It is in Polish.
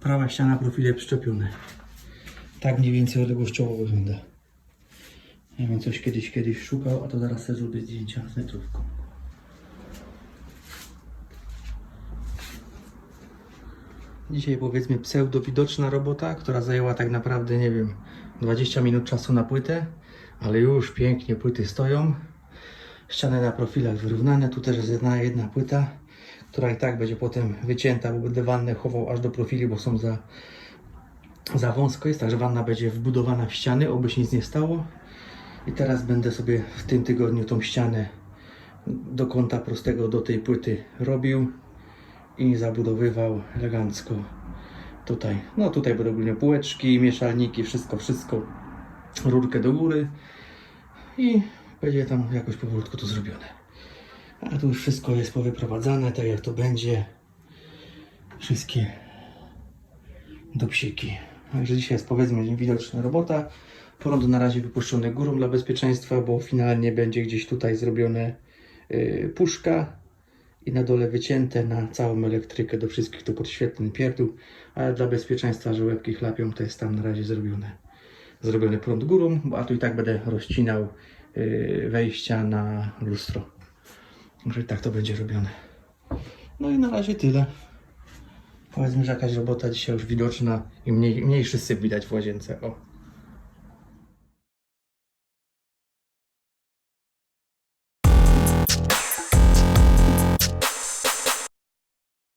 prawa ściana, profile przyczepione. Tak mniej więcej odległościowo wygląda. Ja bym coś kiedyś, kiedyś szukał, a to zaraz sobie zrobię zdjęcia z metrówką. Dzisiaj powiedzmy pseudo widoczna robota, która zajęła tak naprawdę, nie wiem, 20 minut czasu na płytę, ale już pięknie płyty stoją. Ściany na profilach wyrównane, tu też jest jedna, jedna płyta, która i tak będzie potem wycięta, bo będę wannę chował aż do profili, bo są za, za wąsko jest, także wanna będzie wbudowana w ściany, oby się nic nie stało. I teraz będę sobie w tym tygodniu tą ścianę do kąta prostego do tej płyty robił i zabudowywał elegancko tutaj. No tutaj będą ogólnie półeczki, mieszalniki, wszystko, wszystko. Rurkę do góry i będzie tam jakoś powolutku to zrobione. A tu już wszystko jest powyprowadzane, tak jak to będzie. Wszystkie dopsiki. Także dzisiaj jest powiedzmy widoczna robota. Prąd na razie wypuszczony górą dla bezpieczeństwa, bo finalnie będzie gdzieś tutaj zrobione yy, puszka i na dole wycięte na całą elektrykę do wszystkich to podświetleń pierdół, ale dla bezpieczeństwa, że łebki chlapią, to jest tam na razie zrobione. Zrobiony prąd górą, a tu i tak będę rozcinał yy, wejścia na lustro. I tak to będzie robione. No i na razie tyle. Powiedzmy, że jakaś robota dzisiaj już widoczna i mniej, mniejszy syp widać w łazience. O.